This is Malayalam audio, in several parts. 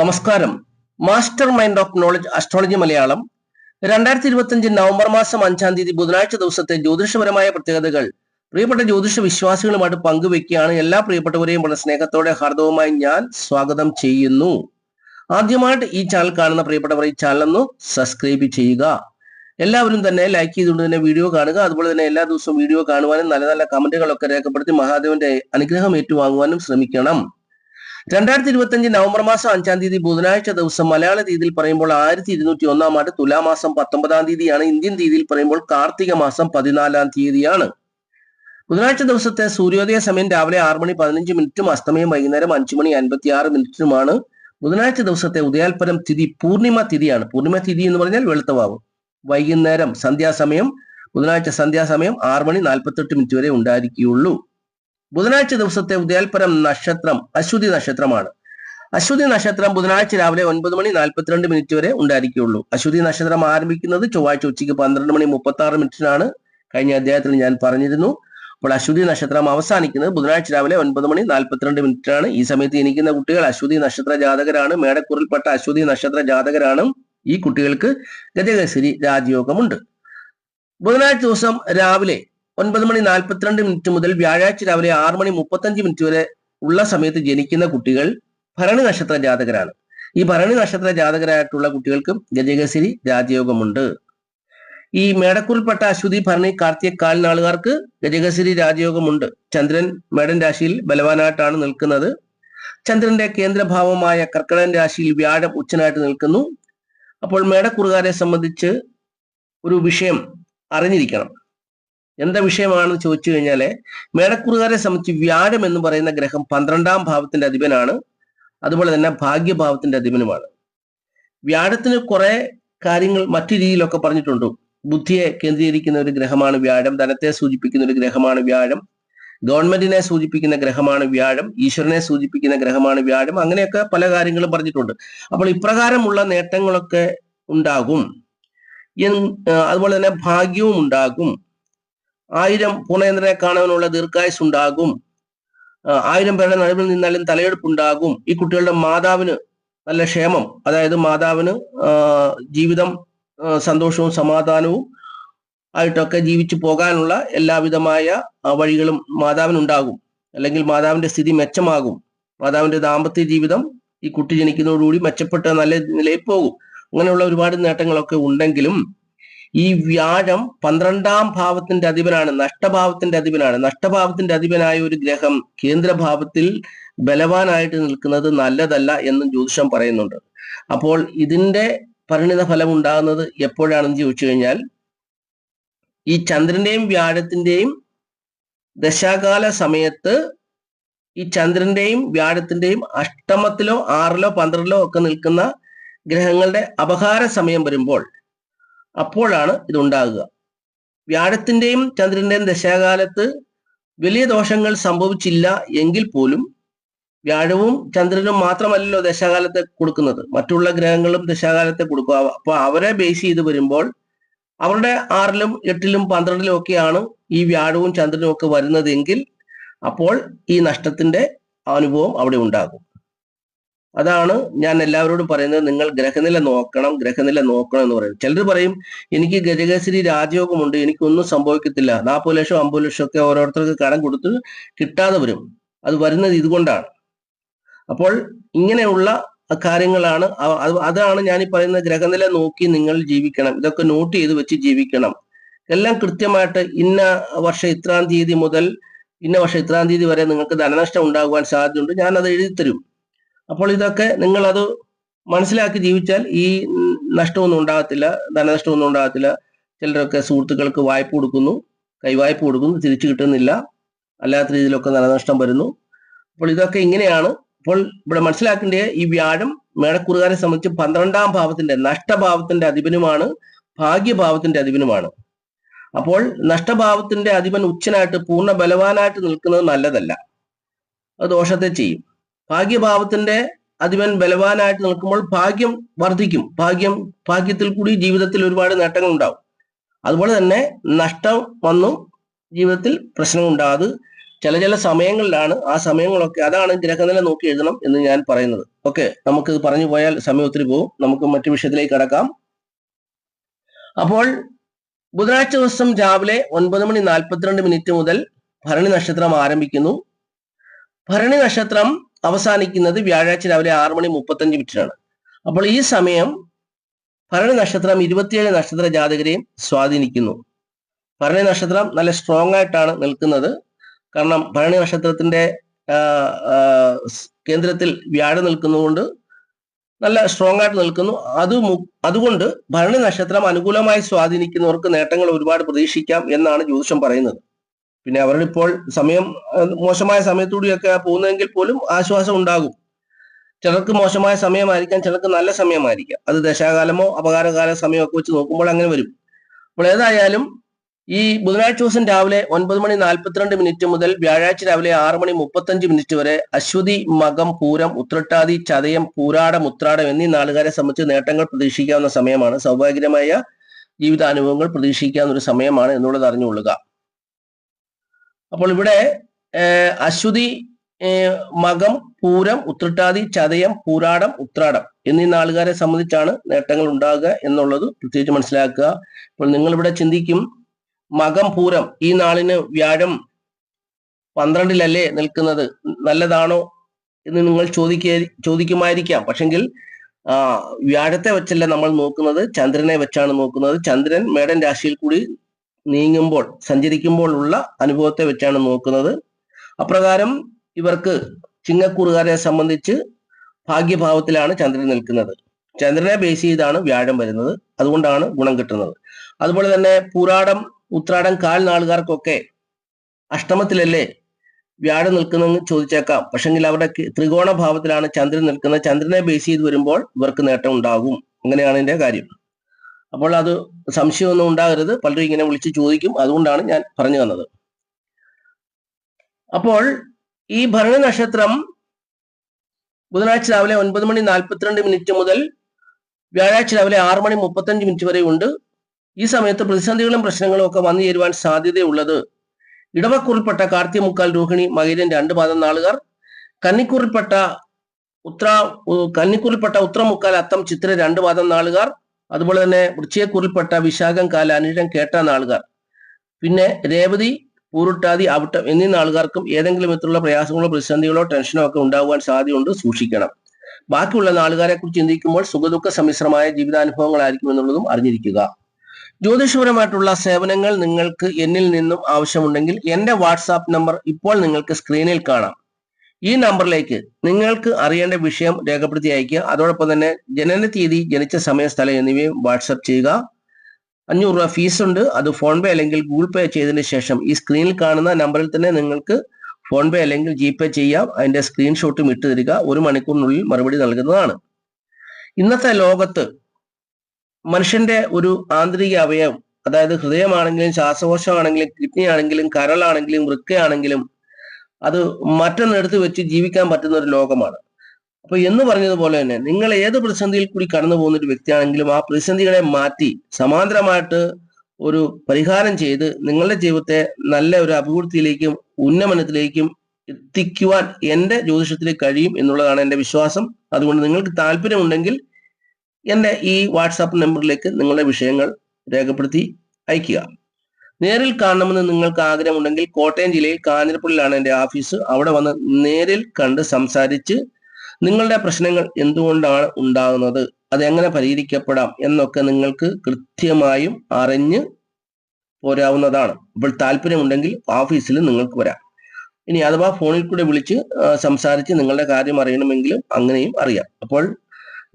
നമസ്കാരം. Master mind of knowledge astrology Malayalam. രണ്ടായിരത്തി ഇരുപത്തിയഞ്ച് നവംബർ മാസം അഞ്ചാം തീയതി ബുധനാഴ്ച ദിവസത്തെ ജ്യോതിഷപരമായ പ്രത്യേകതകൾ. പ്രിയപ്പെട്ട ജ്യോതിഷ വിശ്വാസികളുമായിട്ട് പങ്കുവെക്കുകയാണ് എല്ലാ പ്രിയപ്പെട്ടവരെയും വളരെ സ്നേഹത്തോടെ ഹാർദവുമായി ഞാൻ സ്വാഗതം ചെയ്യുന്നു. ആദ്യമായിട്ട് ഈ ചാനൽ കാണുന്ന പ്രിയപ്പെട്ടവർ ഈ ചാനൽ ഒന്ന് സബ്സ്ക്രൈബ് ചെയ്യുക. എല്ലാവരും തന്നെ ലൈക്ക് ചെയ്തുകൊണ്ട് തന്നെ വീഡിയോ കാണുക. അതുപോലെ തന്നെ എല്ലാ ദിവസവും വീഡിയോ കാണുവാനും നല്ല നല്ല കമന്റുകളൊക്കെ രേഖപ്പെടുത്തി മഹാദേവന്റെ അനുഗ്രഹം ഏറ്റുവാങ്ങുവാനും ശ്രമിക്കണം. രണ്ടായിരത്തി ഇരുപത്തി നവംബർ മാസം അഞ്ചാം തീയതി ബുധനാഴ്ച ദിവസം മലയാള തീയതിയിൽ പറയുമ്പോൾ ആയിരത്തി ഇരുന്നൂറ്റി ഒന്നാം ആണ്ട് തുലാമാസം പത്തൊമ്പതാം തീയതിയാണ്. ഇന്ത്യൻ തീയതിയിൽ പറയുമ്പോൾ കാർത്തിക മാസം പതിനാലാം തീയതിയാണ്. ബുധനാഴ്ച ദിവസത്തെ സൂര്യോദയ സമയം രാവിലെ ആറ് മണി പതിനഞ്ച് മിനിറ്റും അസ്തമയം വൈകുന്നേരം അഞ്ചു മണി അൻപത്തി ആറ് മിനിറ്റുമാണ് ബുധനാഴ്ച ദിവസത്തെ ഉദയാൽപരം തിഥി പൂർണിമ തിഥിയാണ്. പൂർണിമ തിഥി എന്ന് പറഞ്ഞാൽ വെളുത്തവാവ്. വൈകുന്നേരം സന്ധ്യാസമയം ബുധനാഴ്ച സന്ധ്യാസമയം ആറ് മണി നാൽപ്പത്തെട്ട് മിനിറ്റ് വരെ ഉണ്ടായിരിക്കുകയുള്ളൂ. ബുധനാഴ്ച ദിവസത്തെ ഉദയാൽപരം നക്ഷത്രം അശ്വതി നക്ഷത്രമാണ്. അശ്വതി നക്ഷത്രം ബുധനാഴ്ച രാവിലെ ഒൻപത് മണി നാൽപ്പത്തിരണ്ട് മിനിറ്റ് വരെ ഉണ്ടായിരിക്കുകയുള്ളൂ. അശ്വതി നക്ഷത്രം ആരംഭിക്കുന്നത് ചൊവ്വാഴ്ച ഉച്ചയ്ക്ക് പന്ത്രണ്ട് മണി മുപ്പത്തി ആറ് മിനിറ്റിനാണ് കഴിഞ്ഞ അധ്യായത്തിൽ ഞാൻ പറഞ്ഞിരുന്നു. അപ്പോൾ അശ്വതി നക്ഷത്രം അവസാനിക്കുന്നത് ബുധനാഴ്ച രാവിലെ ഒൻപത് മണി നാൽപ്പത്തിരണ്ട് മിനിറ്റാണ് ഈ സമയത്ത് ജനിക്കുന്ന കുട്ടികൾ അശ്വതി നക്ഷത്ര ജാതകരാണ്. മേടക്കൂറിൽപ്പെട്ട അശ്വതി നക്ഷത്ര ജാതകരാണ്. ഈ കുട്ടികൾക്ക് ഗജകശ്രീ രാജയോഗമുണ്ട്. ബുധനാഴ്ച ദിവസം രാവിലെ ഒൻപത് മണി നാൽപ്പത്തിരണ്ട് മിനിറ്റ് മുതൽ വ്യാഴാഴ്ച രാവിലെ ആറ് മണി മുപ്പത്തഞ്ച് മിനിറ്റ് വരെ ഉള്ള സമയത്ത് ജനിക്കുന്ന കുട്ടികൾ ഭരണി നക്ഷത്ര ജാതകരാണ്. ഈ ഭരണി നക്ഷത്ര ജാതകരായിട്ടുള്ള കുട്ടികൾക്കും ഗജകസിരി രാജയോഗമുണ്ട്. ഈ മേടക്കൂറിൽപ്പെട്ട അശ്വതി ഭരണി കാർത്തിക കാൽനാളുകാർക്ക് ഗജകസിരി രാജയോഗമുണ്ട്. ചന്ദ്രൻ മേടൻ രാശിയിൽ ബലവാനായിട്ടാണ് നിൽക്കുന്നത്. ചന്ദ്രന്റെ കേന്ദ്രഭാവമായ കർക്കടൻ രാശിയിൽ വ്യാഴം ഉച്ചനായിട്ട് നിൽക്കുന്നു. അപ്പോൾ മേടക്കുറുകാരെ സംബന്ധിച്ച് ഒരു വിഷയം അറിഞ്ഞിരിക്കണം. എന്താ വിഷയമാണെന്ന് ചോദിച്ചു കഴിഞ്ഞാൽ മേടക്കുറുകാരെ സംബന്ധിച്ച് വ്യാഴം എന്ന് പറയുന്ന ഗ്രഹം പന്ത്രണ്ടാം ഭാവത്തിന്റെ അധിപനാണ്. അതുപോലെ തന്നെ ഭാഗ്യഭാവത്തിന്റെ അധിപനുമാണ്. വ്യാഴത്തിന് കുറെ കാര്യങ്ങൾ മറ്റു രീതിയിലൊക്കെ പറഞ്ഞിട്ടുണ്ട്. ബുദ്ധിയെ കേന്ദ്രീകരിക്കുന്ന ഒരു ഗ്രഹമാണ് വ്യാഴം ധനത്തെ സൂചിപ്പിക്കുന്ന ഒരു ഗ്രഹമാണ് വ്യാഴം ഗവൺമെന്റിനെ സൂചിപ്പിക്കുന്ന ഗ്രഹമാണ് വ്യാഴം ഈശ്വരനെ സൂചിപ്പിക്കുന്ന ഗ്രഹമാണ് വ്യാഴം അങ്ങനെയൊക്കെ പല കാര്യങ്ങളും പറഞ്ഞിട്ടുണ്ട്. അപ്പോൾ ഇപ്രകാരമുള്ള നേട്ടങ്ങളൊക്കെ ഉണ്ടാകും. അതുപോലെ തന്നെ ഭാഗ്യവും ഉണ്ടാകും. ആയിരം പൂർണേന്ദ്രനെ കാണാനുള്ള ദീർഘായുസ് ഉണ്ടാകും. ആയിരം പേരുടെ നടുവിൽ നിന്നാലും തലയെടുപ്പുണ്ടാകും. ഈ കുട്ടികളുടെ മാതാവിന് നല്ല ക്ഷേമം അതായത് മാതാവിന് ജീവിതം സന്തോഷവും സമാധാനവും ആയിട്ടൊക്കെ ജീവിച്ചു പോകാനുള്ള എല്ലാവിധമായ വഴികളും മാതാവിനുണ്ടാകും. അല്ലെങ്കിൽ മാതാവിന്റെ സ്ഥിതി മെച്ചമാകും. മാതാവിന്റെ ദാമ്പത്യ ജീവിതം ഈ കുട്ടി ജനിക്കുന്നതോടുകൂടി മെച്ചപ്പെട്ട നല്ല നിലയിൽ പോകും. അങ്ങനെയുള്ള ഒരുപാട് നേട്ടങ്ങളൊക്കെ ഉണ്ടെങ്കിലും ഈ വ്യാഴം പന്ത്രണ്ടാം ഭാവത്തിന്റെ അധിപനാണ് നഷ്ടഭാവത്തിന്റെ അധിപനാണ്. നഷ്ടഭാവത്തിന്റെ അധിപനായ ഒരു ഗ്രഹം കേന്ദ്രഭാവത്തിൽ ബലവാനായിട്ട് നിൽക്കുന്നത് നല്ലതല്ല എന്നും ജ്യോതിഷം പറയുന്നുണ്ട്. അപ്പോൾ ഇതിന്റെ പരിണിത ഫലം ഉണ്ടാകുന്നത് എപ്പോഴാണെന്ന് ചോദിച്ചു കഴിഞ്ഞാൽ ഈ ചന്ദ്രന്റെയും വ്യാഴത്തിന്റെയും ദശാകാല സമയത്ത് ഈ ചന്ദ്രന്റെയും വ്യാഴത്തിന്റെയും അഷ്ടമത്തിലോ ആറിലോ പന്ത്രണ്ടിലോ ഒക്കെ നിൽക്കുന്ന ഗ്രഹങ്ങളുടെ അപഹാര സമയം വരുമ്പോൾ അപ്പോഴാണ് ഇതുണ്ടാകുക. വ്യാഴത്തിന്റെയും ചന്ദ്രന്റെയും ദശാകാലത്ത് വലിയ ദോഷങ്ങൾ സംഭവിച്ചില്ല എങ്കിൽ പോലും വ്യാഴവും ചന്ദ്രനും മാത്രമല്ലല്ലോ ദശാകാലത്തെ കൊടുക്കുന്നത്. മറ്റുള്ള ഗ്രഹങ്ങളും ദശാകാലത്തെ കൊടുക്കുക. അപ്പൊ അവരെ ബേസ് ചെയ്ത് വരുമ്പോൾ അവരുടെ ആറിലും എട്ടിലും പന്ത്രണ്ടിലും ഒക്കെയാണ് ഈ വ്യാഴവും ചന്ദ്രനും ഒക്കെ വരുന്നതെങ്കിൽ അപ്പോൾ ഈ നഷ്ടത്തിന്റെ അനുഭവം അവിടെ ഉണ്ടാകും. അതാണ് ഞാൻ എല്ലാവരോടും പറയുന്നത്. നിങ്ങൾ ഗ്രഹനില നോക്കണം ഗ്രഹനില നോക്കണം എന്ന് പറയും ചിലർ പറയും എനിക്ക് ഗജകശ്രീ രാജയോഗമുണ്ട് എനിക്കൊന്നും സംഭവിക്കത്തില്ല. നാൽപ്പത് ലക്ഷം അമ്പത് ലക്ഷം ഒക്കെ ഓരോരുത്തർക്ക് കടം കൊടുത്ത് കിട്ടാതെ വരും. അത് വരുന്നത് ഇതുകൊണ്ടാണ്. അപ്പോൾ ഇങ്ങനെയുള്ള കാര്യങ്ങളാണ് അതാണ് ഞാൻ ഈ പറയുന്ന ഗ്രഹനില നോക്കി നിങ്ങൾ ജീവിക്കണം. ഇതൊക്കെ നോട്ട് ചെയ്ത് വെച്ച് ജീവിക്കണം. എല്ലാം കൃത്യമായിട്ട് ഇന്ന വർഷം ഇത്രാം തീയതി മുതൽ ഇന്ന വർഷം ഇത്രാം തീയതി വരെ നിങ്ങൾക്ക് ധനനഷ്ടം ഉണ്ടാകുവാൻ സാധ്യതയുണ്ട്. ഞാൻ അത് എഴുതി തരും അപ്പോൾ ഇതൊക്കെ നിങ്ങൾ അത് മനസ്സിലാക്കി ജീവിച്ചാൽ ഈ നഷ്ടമൊന്നും ഉണ്ടാകത്തില്ല ധനനഷ്ടമൊന്നും ഉണ്ടാകത്തില്ല. ചിലരൊക്കെ സുഹൃത്തുക്കൾക്ക് വായ്പ കൊടുക്കുന്നു കൈവായ്പ കൊടുക്കുന്നു തിരിച്ചു കിട്ടുന്നില്ല. അല്ലാത്ത രീതിയിലൊക്കെ ധനനഷ്ടം വരുന്നു. അപ്പോൾ ഇതൊക്കെ ഇങ്ങനെയാണ്. അപ്പോൾ ഇവിടെ മനസ്സിലാക്കേണ്ട ഈ വ്യാഴം മേടക്കുറുകാരെ സംബന്ധിച്ച് പന്ത്രണ്ടാം ഭാവത്തിന്റെ നഷ്ടഭാവത്തിന്റെ അധിപനുമാണ് ഭാഗ്യഭാവത്തിന്റെ അധിപനുമാണ്. അപ്പോൾ നഷ്ടഭാവത്തിന്റെ അധിപൻ ഉച്ചനായിട്ട് പൂർണ ബലവാനായിട്ട് നിൽക്കുന്നത് നല്ലതല്ല. അത് ദോഷത്തെ ചെയ്യും. ഭാഗ്യഭാവത്തിന്റെ അതിവൻ ബലവാനായിട്ട് നിൽക്കുമ്പോൾ ഭാഗ്യം വർദ്ധിക്കും. ഭാഗ്യം ഭാഗ്യത്തിൽ കൂടി ജീവിതത്തിൽ ഒരുപാട് നേട്ടങ്ങൾ ഉണ്ടാവും. അതുപോലെ തന്നെ നഷ്ടം വന്നു ജീവിതത്തിൽ പ്രശ്നം ഉണ്ടാകാതെ ചില ചില സമയങ്ങളിലാണ് ആ സമയങ്ങളൊക്കെ അതാണ് ഗ്രഹനില നോക്കി എഴുതണം എന്ന് ഞാൻ പറയുന്നത്. ഓക്കെ നമുക്ക് ഇത് പറഞ്ഞു പോയാൽ സമയം ഒത്തിരി പോകും. നമുക്ക് മറ്റു വിഷയത്തിലേക്ക് കടക്കാം. അപ്പോൾ ബുധനാഴ്ച ദിവസം രാവിലെ ഒൻപത് മണി നാൽപ്പത്തിരണ്ട് മിനിറ്റ് മുതൽ ഭരണി നക്ഷത്രം ആരംഭിക്കുന്നു. ഭരണി നക്ഷത്രം അവസാനിക്കുന്നത് വ്യാഴാഴ്ച രാവിലെ ആറ് മണി മുപ്പത്തഞ്ച് മിനിറ്റിനാണ്. അപ്പോൾ ഈ സമയം ഭരണി നക്ഷത്രം ഇരുപത്തിയേഴ് നക്ഷത്ര ജാതകരെയും സ്വാധീനിക്കുന്നു. ഭരണി നക്ഷത്രം നല്ല സ്ട്രോങ് ആയിട്ടാണ് നിൽക്കുന്നത്. കാരണം ഭരണി നക്ഷത്രത്തിന്റെ കേന്ദ്രത്തിൽ വ്യാഴം നിൽക്കുന്നതുകൊണ്ട് നല്ല സ്ട്രോങ് ആയിട്ട് നിൽക്കുന്നു. അത് അതുകൊണ്ട് ഭരണി നക്ഷത്രം അനുകൂലമായി സ്വാധീനിക്കുന്നവർക്ക് നേട്ടങ്ങൾ ഒരുപാട് പ്രതീക്ഷിക്കാം എന്നാണ് ജ്യോതിഷം പറയുന്നത്. പിന്നെ അവരുടെ ഇപ്പോൾ സമയം മോശമായ സമയത്തൂടിയൊക്കെ പോകുന്നതെങ്കിൽ പോലും ആശ്വാസം ഉണ്ടാകും. ചിലർക്ക് മോശമായ സമയമായിരിക്കാം ചിലർക്ക് നല്ല സമയമായിരിക്കാം. അത് ദശാകാലമോ അപകാരകാല സമയമോ ഒക്കെ വെച്ച് നോക്കുമ്പോൾ അങ്ങനെ വരും. അപ്പോൾ ഏതായാലും ഈ ബുധനാഴ്ച ദിവസം രാവിലെ ഒൻപത് മണി നാൽപ്പത്തിരണ്ട് മിനിറ്റ് മുതൽ വ്യാഴാഴ്ച രാവിലെ ആറ് മണി മുപ്പത്തഞ്ച് മിനിറ്റ് വരെ അശ്വതി മകം പൂരം ഉത്രട്ടാതി ചതയം പൂരാടം ഉത്രാടം എന്നീ നാളുകാരെ സംബന്ധിച്ച് നേട്ടങ്ങൾ പ്രതീക്ഷിക്കാവുന്ന സമയമാണ്. സൗഭാഗ്യകരമായ ജീവിതാനുഭവങ്ങൾ പ്രതീക്ഷിക്കാവുന്ന ഒരു സമയമാണ് എന്നുള്ളത് അറിഞ്ഞുകൊള്ളുക. അപ്പോൾ ഇവിടെ അശ്വതി മകം പൂരം ഉത്രട്ടാതി ചതയം പൂരാടം ഉത്രാടം എന്നീ നാളുകാരെ സംബന്ധിച്ചാണ് നേട്ടങ്ങൾ ഉണ്ടാകുക എന്നുള്ളത് പ്രത്യേകിച്ച് മനസ്സിലാക്കുക. അപ്പോൾ നിങ്ങൾ ഇവിടെ ചിന്തിക്കും മകം പൂരം ഈ നാളിന് വ്യാഴം പന്ത്രണ്ടിലല്ലേ നിൽക്കുന്നത്? നല്ലതാണോ എന്ന് നിങ്ങൾ ചോദിക്ക ചോദിക്കുമായിരിക്കാം. പക്ഷെങ്കിൽ ആ വ്യാഴത്തെ വെച്ചല്ല നമ്മൾ നോക്കുന്നത് ചന്ദ്രനെ വെച്ചാണ് നോക്കുന്നത്. ചന്ദ്രൻ മേടൻ രാശിയിൽ കൂടി നീങ്ങുമ്പോൾ സഞ്ചരിക്കുമ്പോൾ ഉള്ള അനുഭവത്തെ വെച്ചാണ് നോക്കുന്നത്. അപ്രകാരം ഇവർക്ക് ചിങ്ങക്കൂറുകാരെ സംബന്ധിച്ച് ഭാഗ്യഭാവത്തിലാണ് ചന്ദ്രൻ നിൽക്കുന്നത്. ചന്ദ്രനെ ബേസ് ചെയ്താണ് വ്യാഴം വരുന്നത്. അതുകൊണ്ടാണ് ഗുണം കിട്ടുന്നത്. അതുപോലെ തന്നെ പൂരാടം ഉത്രാടം കാൽ നാളുകാർക്കൊക്കെ അഷ്ടമത്തിലല്ലേ വ്യാഴം നിൽക്കുന്നതെന്ന് ചോദിച്ചേക്കാം. പക്ഷെങ്കിൽ അവരുടെ ത്രികോണ ഭാവത്തിലാണ് ചന്ദ്രൻ നിൽക്കുന്നത്. ചന്ദ്രനെ ബേസ് ചെയ്ത് വരുമ്പോൾ ഇവർക്ക് നേട്ടം ഉണ്ടാകും. അങ്ങനെയാണ് ഇതിന്റെ കാര്യം. അപ്പോൾ അത് സംശയമൊന്നും ഉണ്ടാകരുത്. പലരും ഇങ്ങനെ വിളിച്ച് ചോദിക്കും. അതുകൊണ്ടാണ് ഞാൻ പറഞ്ഞു തന്നത് അപ്പോൾ ഈ ഭരണ നക്ഷത്രം ബുധനാഴ്ച രാവിലെ ഒൻപത് മണി നാൽപ്പത്തിരണ്ട് മിനിറ്റ് മുതൽ വ്യാഴാഴ്ച രാവിലെ ആറ് മണി മുപ്പത്തഞ്ച് മിനിറ്റ് വരെ ഉണ്ട്. ഈ സമയത്ത് പ്രതിസന്ധികളും പ്രശ്നങ്ങളും ഒക്കെ വന്നു ചേരുവാൻ സാധ്യതയുള്ളത് ഇടവക്കുറിൽപ്പെട്ട കാർത്തിക മുക്കാൽ രോഹിണി മകരൻ രണ്ട് പാദം നാളുകാർ കന്നിക്കൂറിൽപ്പെട്ട ഉത്ര കന്നിക്കുറിൽപ്പെട്ട ഉത്രമുക്കാൽ അത്തം ചിത്ര രണ്ട് പാദം നാളുകാർ അതുപോലെ തന്നെ വൃശ്ചയക്കൂറിൽപ്പെട്ട വിശാഖം കാല അനിഴം കേട്ട നാളുകാർ. പിന്നെ രേവതി പൂരുട്ടാതി അവിട്ടം എന്നീ നാളുകാർക്കും ഏതെങ്കിലും വിധത്തിലുള്ള പ്രയാസങ്ങളോ പ്രതിസന്ധികളോ ടെൻഷനോ ഒക്കെ ഉണ്ടാകുവാൻ സാധ്യതയുണ്ട് സൂക്ഷിക്കണം. ബാക്കിയുള്ള നാളുകാരെ കുറിച്ച് ചിന്തിക്കുമ്പോൾ സുഖദുഃഖ സമ്മിശ്രമായ ജീവിതാനുഭവങ്ങളായിരിക്കും എന്നുള്ളതും അറിഞ്ഞിരിക്കുക. ജ്യോതിഷപരമായിട്ടുള്ള സേവനങ്ങൾ നിങ്ങൾക്ക് എന്നിൽ നിന്നും ആവശ്യമുണ്ടെങ്കിൽ എന്റെ വാട്സാപ്പ് നമ്പർ ഇപ്പോൾ നിങ്ങൾക്ക് സ്ക്രീനിൽ കാണാം. ഈ നമ്പറിലേക്ക് നിങ്ങൾക്ക് അറിയേണ്ട വിഷയം രേഖപ്പെടുത്തി അയക്കുക അതോടൊപ്പം തന്നെ ജനന തീയതി ജനിച്ച സമയ സ്ഥലം എന്നിവയും വാട്സപ്പ് ചെയ്യുക. അഞ്ഞൂറ് രൂപ ഫീസ് ഉണ്ട്. അത് ഫോൺ പേ അല്ലെങ്കിൽ ഗൂഗിൾ പേ ചെയ്തതിന് ശേഷം ഈ സ്ക്രീനിൽ കാണുന്ന നമ്പറിൽ തന്നെ നിങ്ങൾക്ക് ഫോൺ പേ അല്ലെങ്കിൽ ജി പേ ചെയ്യാം. അതിന്റെ സ്ക്രീൻഷോട്ടും ഇട്ട് തരിക. ഒരു മണിക്കൂറിനുള്ളിൽ മറുപടി നൽകുന്നതാണ്. ഇന്നത്തെ ലോകത്ത് മനുഷ്യന്റെ ഒരു ആന്തരിക അവയവം അതായത് ഹൃദയമാണെങ്കിലും ശ്വാസകോശമാണെങ്കിലും കിഡ്നി ആണെങ്കിലും കരളാണെങ്കിലും വൃക്കയാണെങ്കിലും അത് മറ്റൊന്നെടുത്ത് വെച്ച് ജീവിക്കാൻ പറ്റുന്ന ഒരു ലോകമാണ്. അപ്പൊ എന്ന് പറഞ്ഞതുപോലെ തന്നെ നിങ്ങൾ ഏത് പ്രതിസന്ധിയിൽ കൂടി കടന്നു പോകുന്ന ഒരു വ്യക്തിയാണെങ്കിലും ആ പ്രതിസന്ധികളെ മാറ്റി സമാന്തരമായിട്ട് ഒരു പരിഹാരം ചെയ്ത് നിങ്ങളുടെ ജീവിതത്തെ നല്ല ഒരു അഭിവൃദ്ധിയിലേക്കും ഉന്നമനത്തിലേക്കും എത്തിക്കുവാൻ എന്റെ ജ്യോതിഷത്തിൽ കഴിയും എന്നുള്ളതാണ് എന്റെ വിശ്വാസം. അതുകൊണ്ട് നിങ്ങൾക്ക് താല്പര്യമുണ്ടെങ്കിൽ എന്റെ ഈ വാട്സാപ്പ് നമ്പറിലേക്ക് നിങ്ങളുടെ വിഷയങ്ങൾ രേഖപ്പെടുത്തി അയക്കുക നേരിൽ കാണണമെന്ന് നിങ്ങൾക്ക് ആഗ്രഹമുണ്ടെങ്കിൽ കോട്ടയം ജില്ലയിൽ കാഞ്ഞിരപ്പള്ളിയിലാണ് എന്റെ ഓഫീസ് അവിടെ വന്ന് നേരിൽ കണ്ട് സംസാരിച്ച് നിങ്ങളുടെ പ്രശ്നങ്ങൾ എന്തുകൊണ്ടാണ് ഉണ്ടാകുന്നത് അതെങ്ങനെ പരിഹരിക്കപ്പെടാം എന്നൊക്കെ നിങ്ങൾക്ക് കൃത്യമായും അറിഞ്ഞ് പോരാവുന്നതാണ്. അപ്പോൾ താല്പര്യമുണ്ടെങ്കിൽ ഓഫീസിൽ നിങ്ങൾക്ക് വരാം. ഇനി അഥവാ ഫോണിൽ കൂടെ വിളിച്ച് സംസാരിച്ച് നിങ്ങളുടെ കാര്യം അറിയണമെങ്കിലും അങ്ങനെയും അറിയാം. അപ്പോൾ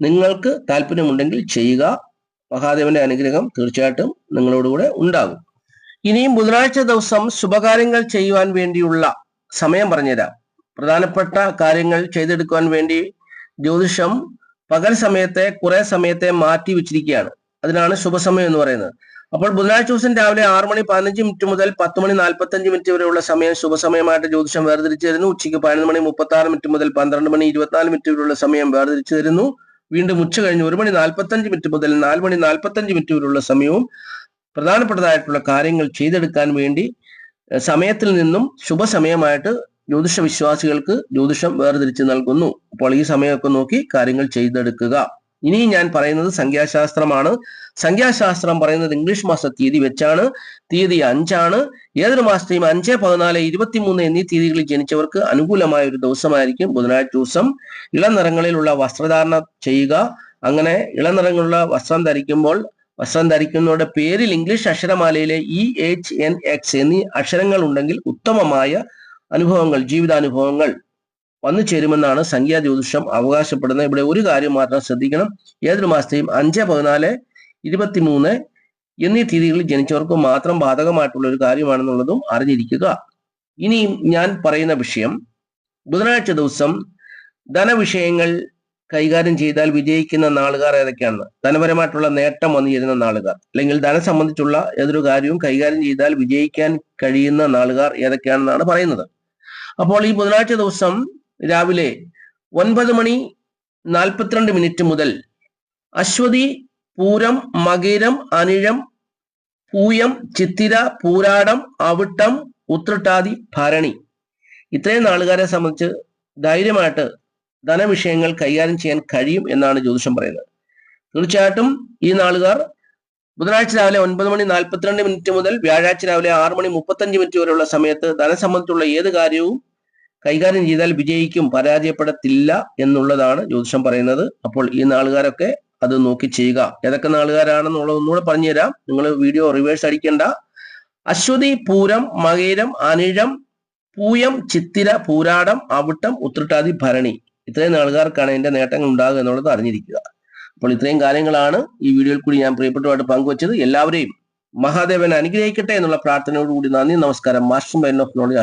നിങ്ങൾക്ക് താല്പര്യമുണ്ടെങ്കിൽ ചെയ്യുക. മഹാദേവന്റെ അനുഗ്രഹം തീർച്ചയായിട്ടും നിങ്ങളോടുകൂടെ ഉണ്ടാകും. ഇനിയും ബുധനാഴ്ച ദിവസം ശുഭകാര്യങ്ങൾ ചെയ്യുവാൻ വേണ്ടിയുള്ള സമയം പറഞ്ഞുതരാം. പ്രധാനപ്പെട്ട കാര്യങ്ങൾ ചെയ്തെടുക്കുവാൻ വേണ്ടി ജ്യോതിഷം പകൽ സമയത്തെ കുറെ സമയത്തെ മാറ്റി വെച്ചിരിക്കുകയാണ്. അതിനാണ് ശുഭസമയം എന്ന് പറയുന്നത്. അപ്പോൾ ബുധനാഴ്ച ദിവസം രാവിലെ ആറ് മണി പതിനഞ്ച് മിനിറ്റ് മുതൽ പത്ത് മണി നാൽപ്പത്തഞ്ച് മിനിറ്റ് വരെയുള്ള സമയം ശുഭസമയമായിട്ട് ജ്യോതിഷം വേർതിരിച്ചു തരുന്നു ഉച്ചയ്ക്ക് പതിനൊന്ന് മണി മുപ്പത്തി ആറ് മിനിറ്റ് മുതൽ പന്ത്രണ്ട് മണി ഇരുപത്തിനാല് മിനിറ്റ് വരെയുള്ള സമയം വേർതിരിച്ചു തരുന്നു വീണ്ടും ഉച്ച കഴിഞ്ഞ് ഒരു മണി നാൽപ്പത്തഞ്ച് മിനിറ്റ് മുതൽ നാല് മണി നാൽപ്പത്തഞ്ച് മിനിറ്റ് വരെയുള്ള സമയവും പ്രധാനപ്പെട്ടതായിട്ടുള്ള കാര്യങ്ങൾ ചെയ്തെടുക്കാൻ വേണ്ടി സമയത്തിൽ നിന്നും ശുഭസമയമായിട്ട് ജ്യോതിഷ വിശ്വാസികൾക്ക് ജ്യോതിഷം വേർതിരിച്ച് നൽകുന്നു. അപ്പോൾ ഈ സമയമൊക്കെ നോക്കി കാര്യങ്ങൾ ചെയ്തെടുക്കുക. ഇനി ഞാൻ പറയുന്നത് സംഖ്യാശാസ്ത്രമാണ്. സംഖ്യാശാസ്ത്രം പറയുന്നത് ഇംഗ്ലീഷ് മാസ തീയതി വെച്ചാണ്. തീയതി അഞ്ചാണ്. ഏതൊരു മാസത്തെയും അഞ്ച് പതിനാല് ഇരുപത്തിമൂന്ന് എന്നീ തീയതികളിൽ ജനിച്ചവർക്ക് അനുകൂലമായ ഒരു ദിവസമായിരിക്കും ബുധനാഴ്ച ദിവസം. ഇളനിറങ്ങളിലുള്ള വസ്ത്രധാരണം ചെയ്യുക. അങ്ങനെ ഇളനിറങ്ങളുള്ള വസ്ത്രം ധരിക്കുമ്പോൾ വസ്ത്രം ധരിക്കുന്നവരുടെ പേരിൽ ഇംഗ്ലീഷ് അക്ഷരമാലയിലെ ഇ എച്ച് എൻ എക്സ് എന്നീ അക്ഷരങ്ങൾ ഉണ്ടെങ്കിൽ ഉത്തമമായ അനുഭവങ്ങൾ ജീവിതാനുഭവങ്ങൾ വന്നു ചേരുമെന്നാണ് സംഖ്യാ ജ്യോതിഷം അവകാശപ്പെടുന്നത്. ഇവിടെ ഒരു കാര്യം മാത്രം ശ്രദ്ധിക്കണം. ഏതൊരു മാസത്തെയും അഞ്ച് പതിനാല് ഇരുപത്തിമൂന്ന് എന്നീ തീയതികളിൽ ജനിച്ചവർക്ക് മാത്രം ബാധകമായിട്ടുള്ള ഒരു കാര്യമാണെന്നുള്ളതും അറിഞ്ഞിരിക്കുക. ഇനിയും ഞാൻ പറയുന്ന വിഷയം ബുധനാഴ്ച ദിവസം ധനവിഷയങ്ങൾ കൈകാര്യം ചെയ്താൽ വിജയിക്കുന്ന നാളുകാർ ഏതൊക്കെയാണ് ധനപരമായിട്ടുള്ള നേട്ടം വന്നു ചേരുന്ന നാളുകാർ. അല്ലെങ്കിൽ ധനം സംബന്ധിച്ചുള്ള ഏതൊരു കാര്യവും കൈകാര്യം ചെയ്താൽ വിജയിക്കാൻ കഴിയുന്ന നാളുകാർ ഏതൊക്കെയാണെന്നാണ് പറയുന്നത്. അപ്പോൾ ഈ ബുധനാഴ്ച ദിവസം രാവിലെ ഒൻപത് മണി നാൽപ്പത്തിരണ്ട് മിനിറ്റ് മുതൽ അശ്വതി പൂരം മകിരം അനിഴം പൂയം ചിത്തിര പൂരാടം അവിട്ടം ഉത്രട്ടാതി ഭരണി. ഇത്രയും നാളുകാരെ സംബന്ധിച്ച് ധൈര്യമായിട്ട് ധനവിഷയങ്ങൾ കൈകാര്യം ചെയ്യാൻ കഴിയും എന്നാണ് ജ്യോതിഷം പറയുന്നത്. തീർച്ചയായിട്ടും ഈ നാളുകാർ ബുധനാഴ്ച രാവിലെ ഒൻപത് മണി നാൽപ്പത്തിരണ്ട് മിനിറ്റ് മുതൽ വ്യാഴാഴ്ച രാവിലെ ആറ് മണി മുപ്പത്തഞ്ച് മിനിറ്റ് വരെയുള്ള സമയത്ത് ധനം സംബന്ധിച്ചുള്ള ഏത് കാര്യവും കൈകാര്യം ചെയ്താൽ വിജയിക്കും പരാജയപ്പെടത്തില്ല എന്നുള്ളതാണ് ജ്യോതിഷം പറയുന്നത്. അപ്പോൾ ഈ നാളുകാരൊക്കെ അത് നോക്കി ചെയ്യുക. ഏതൊക്കെ നാളുകാരാണെന്നുള്ളത് ഒന്നുകൂടെ പറഞ്ഞുതരാം. നിങ്ങൾ വീഡിയോ റിവേഴ്സ് അടിക്കേണ്ട. അശ്വതി പൂരം മകേരം അനിഴം പൂയം ചിത്തിര പൂരാടം അവിട്ടം ഉത്രട്ടാതി ഭരണി. ഇത്രയും നാളുകാർക്കാണ് എന്റെ നേട്ടങ്ങൾ ഉണ്ടാകുക എന്നുള്ളത് അറിഞ്ഞിരിക്കുക. അപ്പോൾ ഇത്രയും കാര്യങ്ങളാണ് ഈ വീഡിയോയിൽ കൂടി ഞാൻ പ്രിയപ്പെട്ടതായിട്ട് പങ്കുവച്ചത്. എല്ലാവരെയും മഹാദേവൻ അനുഗ്രഹിക്കട്ടെ എന്നുള്ള പ്രാർത്ഥനയോടുകൂടി നന്ദി നമസ്കാരം. Master ബൈൻ of knowledge